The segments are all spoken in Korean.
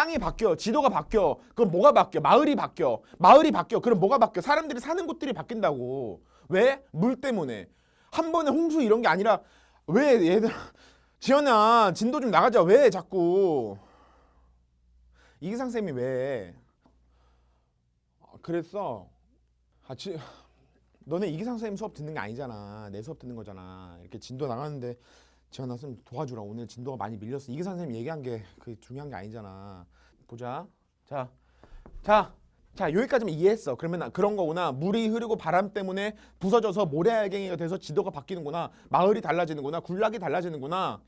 땅이 바뀌어 지도가 바뀌어 그럼 뭐가 바뀌어? 마을이 바뀌어. 마을이 바뀌어. 그럼 뭐가 바뀌어? 사람들이 사는 곳들이 바뀐다고. 왜? 물 때문에. 한 번에 홍수 이런 게 아니라 왜 얘들 지연아 진도 좀 나가자. 왜 자꾸? 이기상 쌤이 왜? 아, 그랬어. 아 지, 너네 이기상 쌤 수업 듣는 게 아니잖아. 내 수업 듣는 거잖아. 이렇게 진도 나가는데 지연아 쌤 도와주라 오늘 진도가 많이 밀렸어 이기상 쌤 얘기한 게그 중요한 게 아니잖아 보자 자 자, 자 여기까지만 이해했어. 그러면 나- 그런 거구나. 물이 흐르고 바람 때문에 부서져서 모래알갱이가 돼서 지도가 바뀌는구나. 마을이 달라지는구나. 군락이 달라지는구나.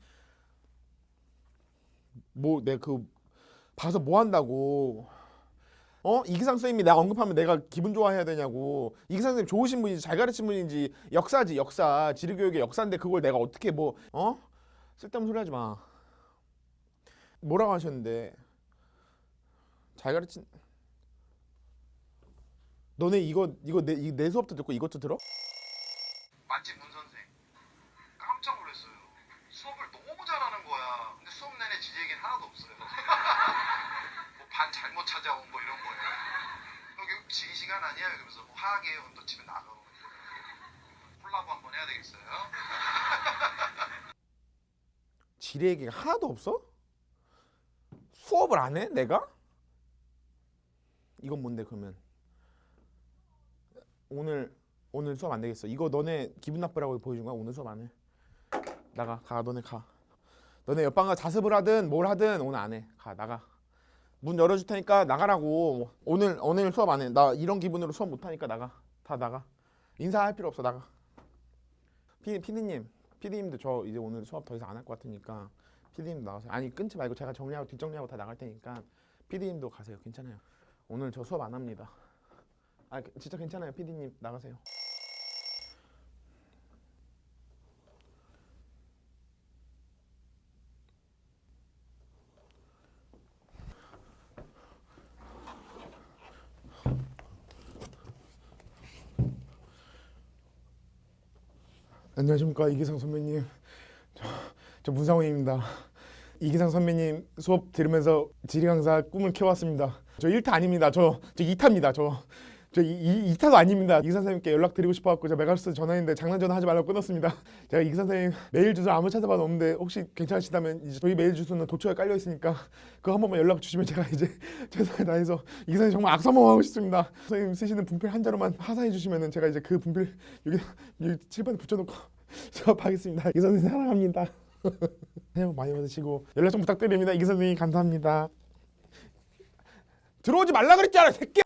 뭐 내 그 봐서 뭐 한다고. 어? 이기상 선생님이 내가 언급하면 내가 기분 좋아해야 되냐고. 이기상 선생님 좋으신 분인지 잘 가르친 분인지 역사지 역사. 지리교육의 역사인데 그걸 내가 어떻게 뭐 어? 쓸데없는 소리 하지 마. 뭐라고 하셨는데 잘 가르친 너네 이거 이거 내, 이- 내 수업도 듣고 이것도 들어? 맛집 문 선생 깜짝 놀랐어요 수업을 너무 잘하는 거야 근데 수업 내내 지 얘기는 하나도 없어요 뭐 반 잘못 여기 아니야 이러면서 뭐 오늘 또 집에 나가고 콜라보 한번 해야 되겠어요 지뢰 얘기가 하나도 없어? 수업을 안 해? 내가? 이건 뭔데 그러면? 오늘 오늘 수업 안 되겠어. 이거 너네 기분 나쁘라고 보여준 거야? 오늘 수업 안 해. 나가. 가. 너네 가. 너네 옆방 가 자습을 하든 뭘 하든 오늘 안 해. 가. 나가. 문 열어줄 테니까 나가라고. 오늘 오늘 수업 안 해. 나 이런 기분으로 수업 못 하니까 나가. 다 나가. 인사할 필요 없어. 나가. 피 피디님, 피디님도 저 이제 오늘 수업 더 이상 안 할 것 같으니까 피디님 나가세요. 아니 끊지 말고 제가 정리하고 뒷정리하고 다 나갈 테니까 피디님도 가세요. 괜찮아요. 오늘 저 수업 안 합니다. 아 진짜 괜찮아요. 피디님 나가세요. 안녕하십니까 이기상 선배님. 저, 저 문상호입니다. 이기상 선배님 수업 들으면서 지리 강사 꿈을 키워왔습니다. 저 1타 아닙니다. 저, 저 2타입니다. 저, 저 2, 타도 아닙니다. 이기상 선생님께 연락드리고 싶어갖고 제가 메가스 전화했는데 장난 전화 하지 말라고 끊었습니다. 제가 이기상 선생님 메일 주소 아무 찾아봐도 없는데 혹시 괜찮으시다면 이제 저희 메일 주소는 도초에 깔려 있으니까 그거 한 번만 연락 주시면 제가 이제 최선을 다해서 이기상 선생님 정말 악사모하고 싶습니다. 선생님 쓰시는 분필 한 자로만 하사해 주시면은 제가 이제 그 분필 여기 여기 칠판에 붙여놓고 수업하겠습니다. 이 선생님 사랑합니다. 새해 복 많이 받으시고 연락 좀 부탁드립니다. 이 선생님 감사합니다. 들어오지 말라 그랬잖아, 새끼야.